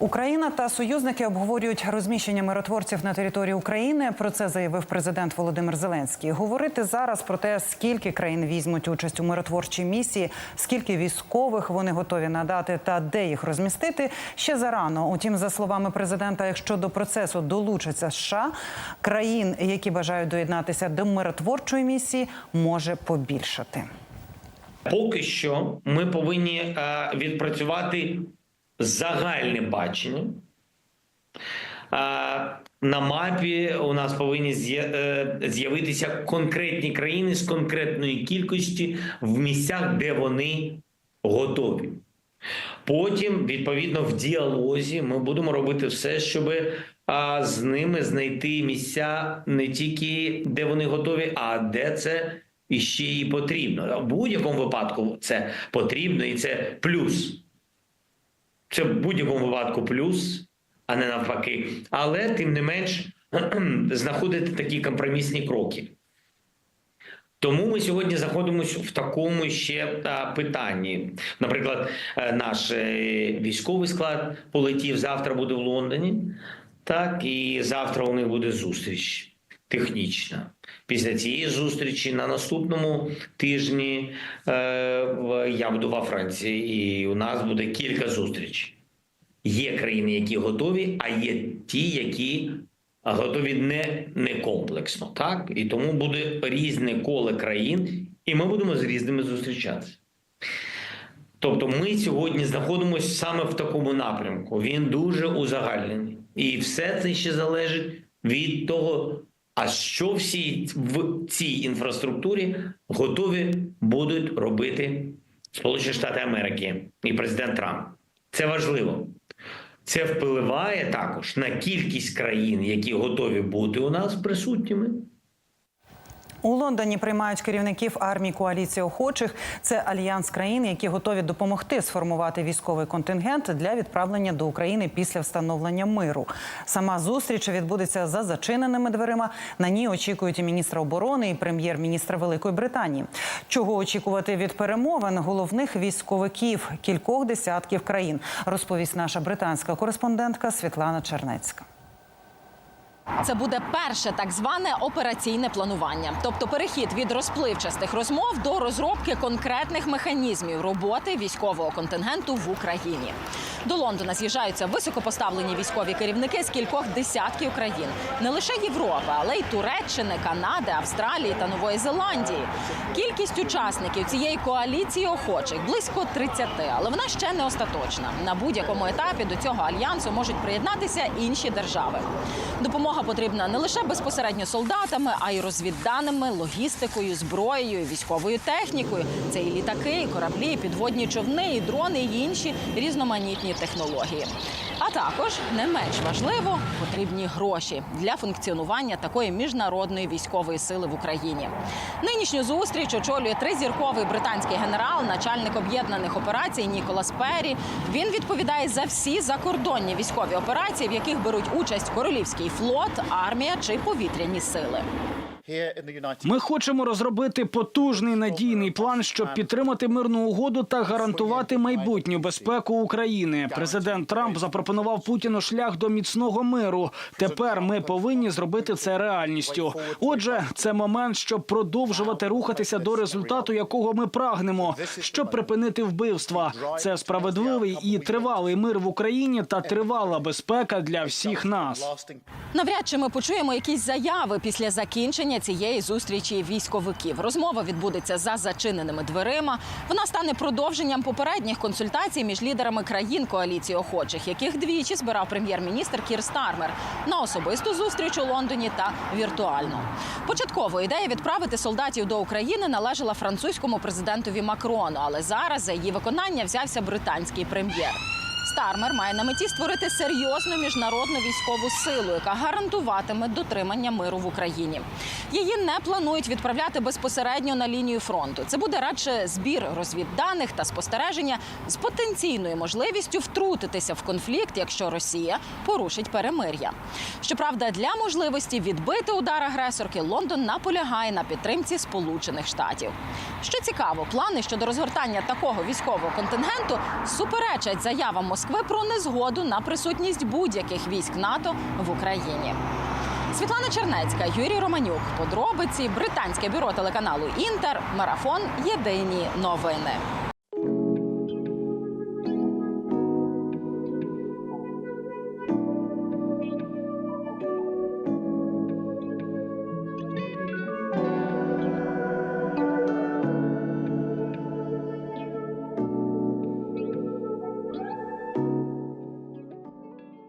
Україна та союзники обговорюють розміщення миротворців на території України. Про це заявив президент Володимир Зеленський. Говорити зараз про те, скільки країн візьмуть участь у миротворчій місії, скільки військових вони готові надати та де їх розмістити, ще зарано. Утім, за словами президента, якщо до процесу долучаться США, країн, які бажають доєднатися до миротворчої місії, може побільшати. Поки що ми повинні е, відпрацювати загальне бачення. На мапі у нас повинні е, з'явитися конкретні країни з конкретної кількості в місцях, де вони готові. Потім, відповідно, в діалозі ми будемо робити все, щоб з ними знайти місця не тільки де вони готові, а де це іще і потрібно. В будь-якому випадку це потрібно, і це плюс. Це в будь-якому випадку плюс, а не навпаки. Але тим не менш знаходити такі компромісні кроки. Тому ми сьогодні знаходимося в такому ще питанні. Наприклад, е, наш е, військовий склад полетів завтра буде в Лондоні. Так, і завтра у них буде зустріч технічна. Після цієї зустрічі на наступному тижні е, я буду во Франції, і у нас буде кілька зустрічей. Є країни, які готові, а є ті, які готові не, не комплексно. Так? І тому буде різне коле країн, і ми будемо з різними зустрічатися. Тобто ми сьогодні знаходимося саме в такому напрямку. Він дуже узагальнений. І все це ще залежить від того, а що всі в цій інфраструктурі готові будуть робити Сполучені Штати Америки і президент Трамп. Це важливо. Це впливає також на кількість країн, які готові бути у нас присутніми. У Лондоні приймають керівників армії коаліції охочих. Це альянс країн, які готові допомогти сформувати військовий контингент для відправлення до України після встановлення миру. Сама зустріч відбудеться за зачиненими дверима. На ній очікують і міністра оборони, і прем'єр-міністра Великої Британії. Чого очікувати від перемовин головних військовиків кількох десятків країн, розповість наша британська кореспондентка Світлана Чернецька. Це буде перше так зване операційне планування, тобто перехід від розпливчастих розмов до розробки конкретних механізмів роботи військового контингенту в Україні. До Лондона з'їжджаються високопоставлені військові керівники з кількох десятків країн, не лише Європи, але й Туреччини, Канади, Австралії та Нової Зеландії. Кількість учасників цієї коаліції охочих близько 30, але вона ще не остаточна. На будь-якому етапі до цього альянсу можуть приєднатися інші держави. Допомога потрібна не лише безпосередньо солдатами, а й розвідданими, логістикою, зброєю, військовою технікою. Це і літаки, і кораблі, і підводні човни, і дрони, і інші різноманітні технології. А також не менш важливо потрібні гроші для функціонування такої міжнародної військової сили в Україні. Нинішню зустріч очолює тризірковий британський генерал, начальник об'єднаних операцій Ніколас Перрі. Він відповідає за всі закордонні військові операції, в яких беруть участь королівський флот, армія чи повітряні сили. Ми хочемо розробити потужний надійний план, щоб підтримати мирну угоду та гарантувати майбутню безпеку України. Президент Трамп запропонував Путіну шлях до міцного миру. Тепер ми повинні зробити це реальністю. Отже, це момент, щоб продовжувати рухатися до результату, якого ми прагнемо, щоб припинити вбивства. Це справедливий і тривалий мир в Україні та тривала безпека для всіх нас. Навряд чи ми почуємо якісь заяви після закінчення цієї зустрічі військовиків. Розмова відбудеться за зачиненими дверима. Вона стане продовженням попередніх консультацій між лідерами країн коаліції охочих, яких двічі збирав прем'єр-міністр Кір Стармер на особисту зустріч у Лондоні та віртуально. Початково ідея відправити солдатів до України належала французькому президентові Макрону, але зараз за її виконання взявся британський прем'єр. Стармер має на меті створити серйозну міжнародну військову силу, яка гарантуватиме дотримання миру в Україні. Її не планують відправляти безпосередньо на лінію фронту. Це буде радше збір розвідданих та спостереження з потенційною можливістю втрутитися в конфлікт, якщо Росія порушить перемир'я. Щоправда, для можливості відбити удар агресорки Лондон наполягає на підтримці Сполучених Штатів. Що цікаво, плани щодо розгортання такого військового контингенту суперечать заявам Москви Москви про незгоду на присутність будь-яких військ НАТО в Україні. Світлана Чернецька, Юрій Романюк. Подробиці британське бюро телеканалу Інтер. Марафон. Єдині новини.